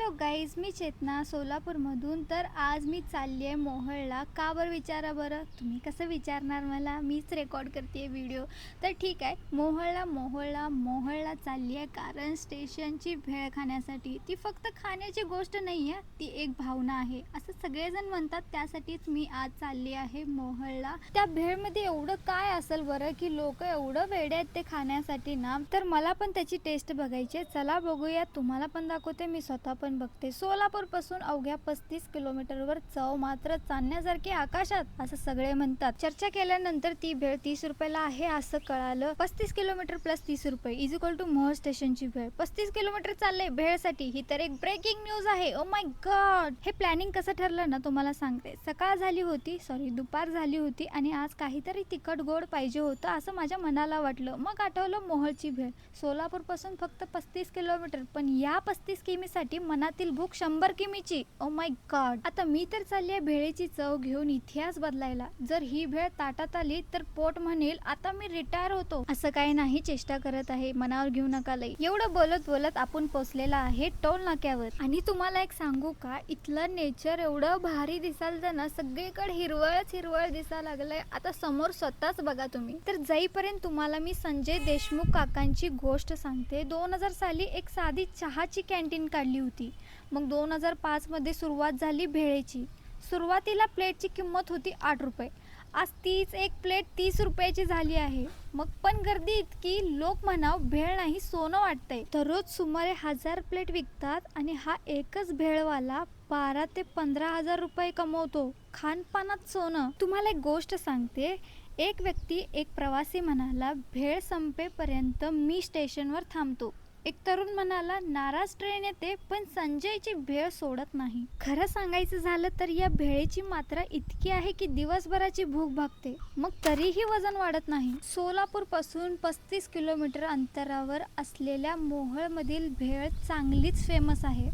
Hello guys मी चेतना सोलापूरमधून. तर आज मी चालली आहे मोहळला. का बरं विचारा बरं? तुम्ही कसं विचारणार मला? मीच रेकॉर्ड करते व्हिडिओ तर ठीक आहे मोहळला मोहळला मोहळला चालली आहे कारण स्टेशनची भेळ खाण्यासाठी. ती फक्त खाण्याची गोष्ट नाही आहे ती एक भावना आहे. असं सगळेजण म्हणतात त्यासाठीच मी आज चालली आहे मोहळला. त्या भेळमध्ये एवढं काय असेल बरं की लोक एवढं वेडे आहेत ते खाण्यासाठी ना? तर मला पण त्याची टेस्ट बघायची आहे. चला बघूया तुम्हाला पण दाखवते मी स्वतः पण बघते सोलापूरपासून अवघ्या पस्तीस किलोमीटरवर चव मात्र चालण्यासारखी आकाशात असं सगळे म्हणतात. चर्चा केल्यानंतर ती भेळ तीस रुपयाला आहे असं कळालं. पस्तीस किलोमीटर प्लस तीस रुपये इज इक्वल टू मोह स्टेशनची भेळ पस्तीस किलोमीटर चालले भेळसाठी ही तर एक ब्रेकिंग न्यूज आहे. ओ माय गॉड हे प्लॅनिंग कसं ठरलं ना तुम्हाला सांगते. सकाळ झाली होती सॉरी दुपार झाली होती आणि आज काहीतरी तिखट गोड पाहिजे होतं असं माझ्या मनाला वाटलं. मग आठवलं मोहळची भेळ सोलापूरपासून फक्त पस्तीस किलोमीटर पण या पस्तीस किमीसाठी मनातील भूक शंभर किमीची. ओ माय गॉड आता मी तर चालली आहे भेळेची चव घेऊन इतिहास बदलायला. जर ही भेळ ताटात आली तर पोट म्हणेल आता मी रिटायर होतो. असं काही नाही चेष्टा करत आहे. मनावर घेऊ नका लई. एवढं बोलत बोलत आपण पोचलेला आहे टोल नाक्यावर. आणि तुम्हाला एक सांगू का? इथलं नेचर एवढं भारी दिसायला ना सगळीकडे हिरवळच हिरवळ दिसायला लागलंय. आता समोर स्वतःच बघा तुम्ही. तर जाईपर्यंत तुम्हाला मी संजय देशमुख काकांची गोष्ट सांगते. दोन हजार साली एक साधी चहाची कॅन्टीन काढली होती. मग दोन हजार पाचमध्ये सुरुवात झाली भेळेची. सुरुवातीला प्लेटची किंमत होती आठ रुपये. आज तीच एक प्लेट तीस रुपयाची झाली आहे. मग पण गर्दी इतकी लोक म्हणाव भेळ नाही सोनं वाटतंय. दररोज सुमारे हजार प्लेट विकतात आणि हा एकच भेळवाला बारा ते पंधरा हजार रुपये कमवतो. खानपानात सोनं. तुम्हाला एक गोष्ट सांगते. एक व्यक्ती एक प्रवासी म्हणाला भेळ संपेपर्यंत मी स्टेशनवर थांबतो. एक तरुण म्हणाला नाराज ट्रेन येते पण संजयची भेळ सोडत नाही. खरं सांगायचं झालं तर या भेळेची मात्रा इतकी आहे की दिवसभराची भूक भागते. मग तरीही वजन वाढत नाही. सोलापूरपासून पस्तीस किलोमीटर अंतरावर असलेल्या मोहळमधील भेळ चांगलीच फेमस आहे.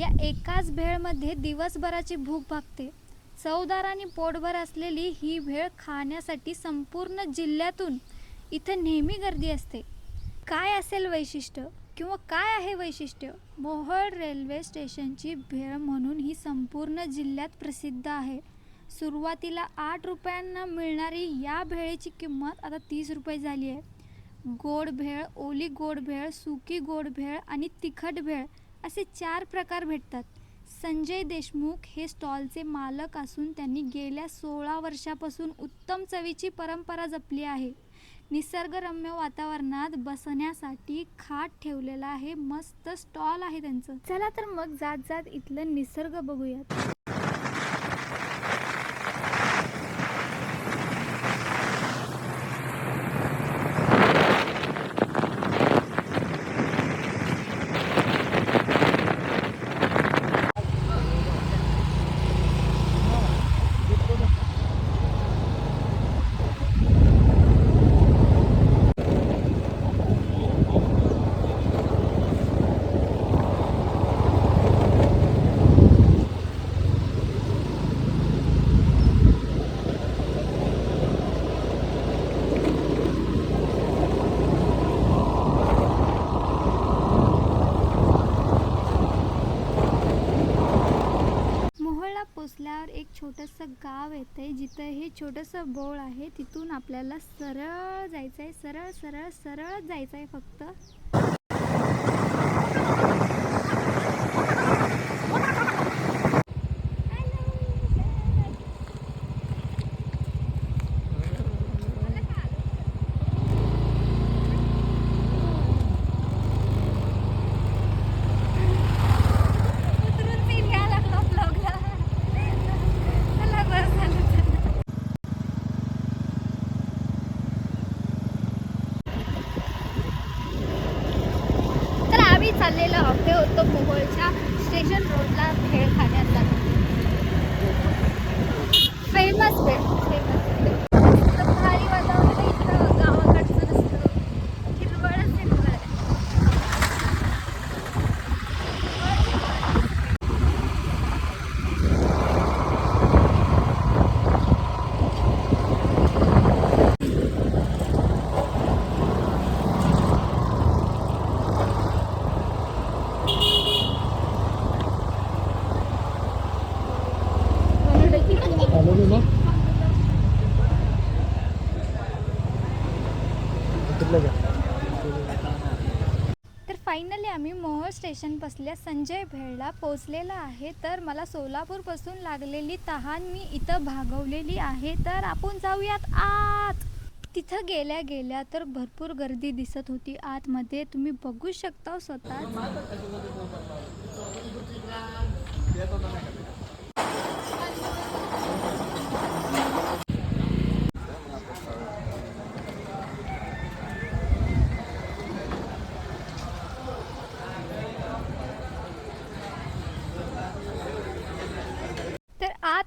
या एकाच भेळमध्ये दिवसभराची भूक भागते. चवदार आणि पोटभर असलेली ही भेळ खाण्यासाठी संपूर्ण जिल्ह्यातून इथं नेहमी गर्दी असते. काय असेल वैशिष्ट्य? किंवा काय आहे वैशिष्ट्य? मोहोळ रेल्वे स्टेशनची भेळ म्हणून ही संपूर्ण जिल्ह्यात प्रसिद्ध आहे. सुरुवातीला आठ रुपयांना मिळणारी या भेळेची किंमत आता तीस रुपये झाली आहे. गोड भेळ ओली गोड भेळ सुकी गोड भेळ आणि तिखट भेळ असे चार प्रकार भेटतात. संजय देशमुख हे स्टॉलचे मालक असून त्यांनी गेल्या सोळा वर्षापासून उत्तम चवीची परंपरा जपली आहे. निसर्गरम्य वातावरणात बसण्यासाठी खाट ठेवलेला आहे. मस्त स्टॉल आहे त्यांचं. चला तर मग जात जात इथलं निसर्ग बघूयात मोहोळला पोचल्यावर एक छोटंसं गाव येतंय. जिथं हे छोटंसं बोळ आहे तिथून आपल्याला सरळ जायचं आहे सरळ सरळ सरळ जायचं आहे फक्त उतरून सीन घ्यायला लागला ब्लॉगला चला बरं झालं चला. तर आम्ही चाललेलो हफ्ते होतो मोहोळच्या स्टेशन रोडला भेळ खाण्यासाठी फेमस भेळ फेमस इतकं भारी वातावरण आहे इथं गावाकडचं नसतं हिरवळच हिरवळ आहे फायनली आम्ही मोहोळ स्टेशन बसल्या संजय भेळला पोचलेला आहे. तर मला सोलापूरपासून लागलेली तहान मी इथं भागवलेली आहे. तर आपण जाऊयात आत. तिथं गेल्या गेल्या तर भरपूर गर्दी दिसत होती. आतमध्ये तुम्ही बघू शकता स्वतः.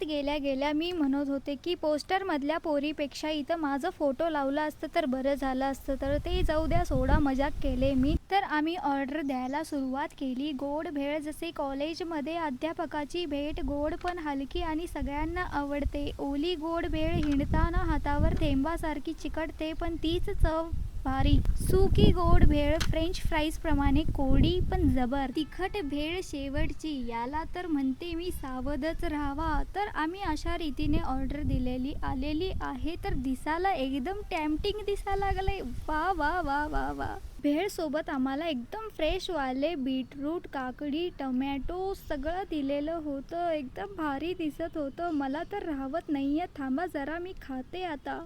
आत गेल्या गेल्या मी म्हणत होते की पोस्टरमधल्या पोरीपेक्षा इथं माझं फोटो लावला असतं तर बरं झालं असतं तर ते जाऊ द्या सोडा मजाक केले मी. तर आम्ही ऑर्डर द्यायला सुरुवात केली. गोड भेळ जसे कॉलेजमध्ये अध्यापकाची भेट गोड पण हलकी आणि सगळ्यांना आवडते. ओली गोड भेळ हिंडताना हातावर थेंबासारखी चिकटते पण तीच चव भारी सुकी गोड भेळ फ्रेंच फ्राईज प्रमाणे कोडी पण जबर. तिखट भेळ शेवटची. याला तर म्हणते मी सावधच राहावा. तर आम्ही अशा रीतीने ऑर्डर दिलेली आलेली आहे. तर दिसायला एकदम टॅम्पटिंग दिसा लागले वा वा वा वा वा. भेळ सोबत आम्हाला एकदम फ्रेश वाले बीटरूट काकडी टमॅटो सगळं दिलेलं होतं. एकदम भारी दिसत होतं. मला तर राहवत नाहीये. थांबा जरा मी खाते आता.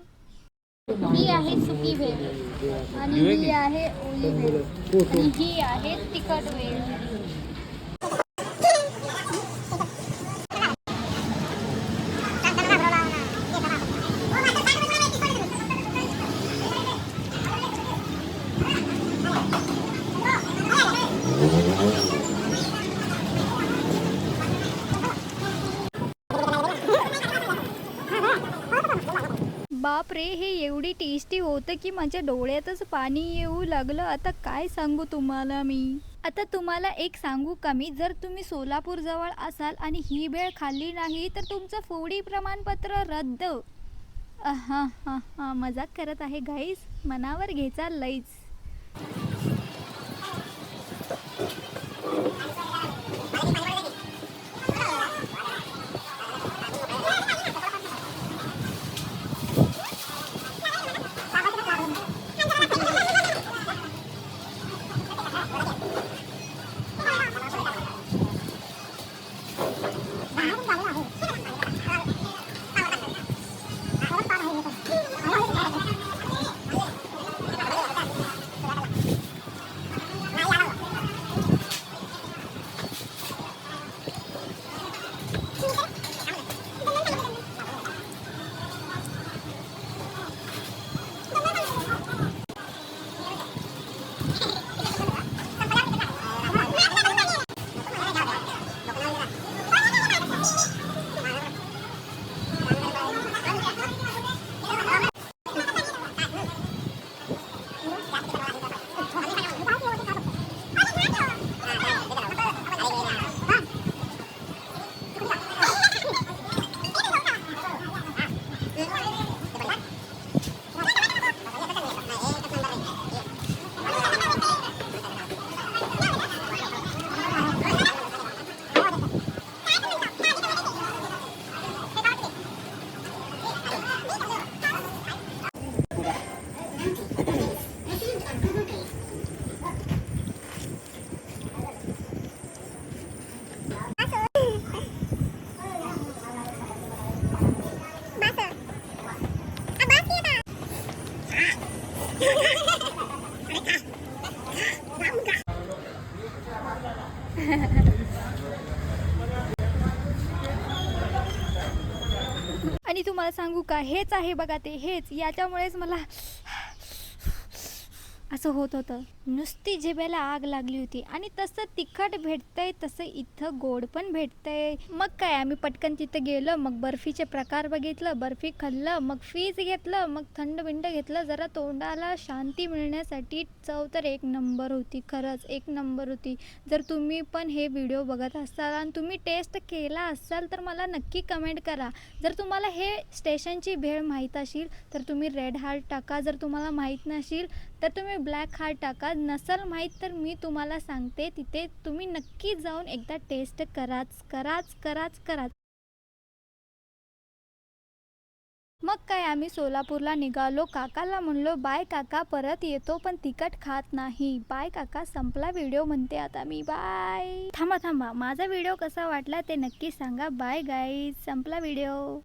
ही आहे सुकी भेळ आणि ही आहे ओली भेळ आणि ही आहे तिखट भेळ बाप रे हे एवढी टेस्टी होतं की माझ्या डोळ्यातच पाणी येऊ लागलं. आता काय सांगू तुम्हाला मी? आता तुम्हाला एक सांगू का मी? जर तुम्ही सोलापूर जवळ असाल आणि ही भेळ खाल्ली नाही तर तुमचं फोडी प्रमाणपत्र रद्द. हा हा हा मजाक करत आहे घाईस मनावर घ्यायचा लईच. तुम्हाला का? हेच आहे बघा ते हेच. याच्यामुळेच मला असं होत होतं. नुसती जिभेला आग लागली होती आणि तसं तिखट भेटतंय तसं इथं गोड पण भेटतंय. मग काय आम्ही पटकन तिथं गेलो मग बर्फीचे प्रकार बघितलं बर्फी खाल्लं मग फीज घेतलं मग थंड बिंड घेतलं जरा तोंडाला शांती मिळण्यासाठी चव तर एक नंबर होती खरंच एक नंबर होती. जर तुम्ही पण हे व्हिडिओ बघत असाल आणि तुम्ही टेस्ट केला असाल तर मला नक्की कमेंट करा. जर तुम्हाला हे स्टेशनची भेळ माहीत असेल तर तुम्ही रेड हार्ट टाका. जर तुम्हाला माहीत नसेल तर तुम्ही ब्लॅक हार्ट टाका. नसल माहीत तर मी तुम्हाला सांगते तिथे तुम्ही नक्की जाऊन एकदा टेस्ट कराच कराच कराच कराच. मग काय आम्ही सोलापूरला निघालो. काकाला म्हणलो बाय काका परत येतो पण तिखट खात नाही. बाय काका संपला व्हिडिओ म्हणते आता मी. बाय थांबा थांबा. माझा व्हिडिओ कसा वाटला ते नक्की सांगा. बाय गाईज संपला व्हिडिओ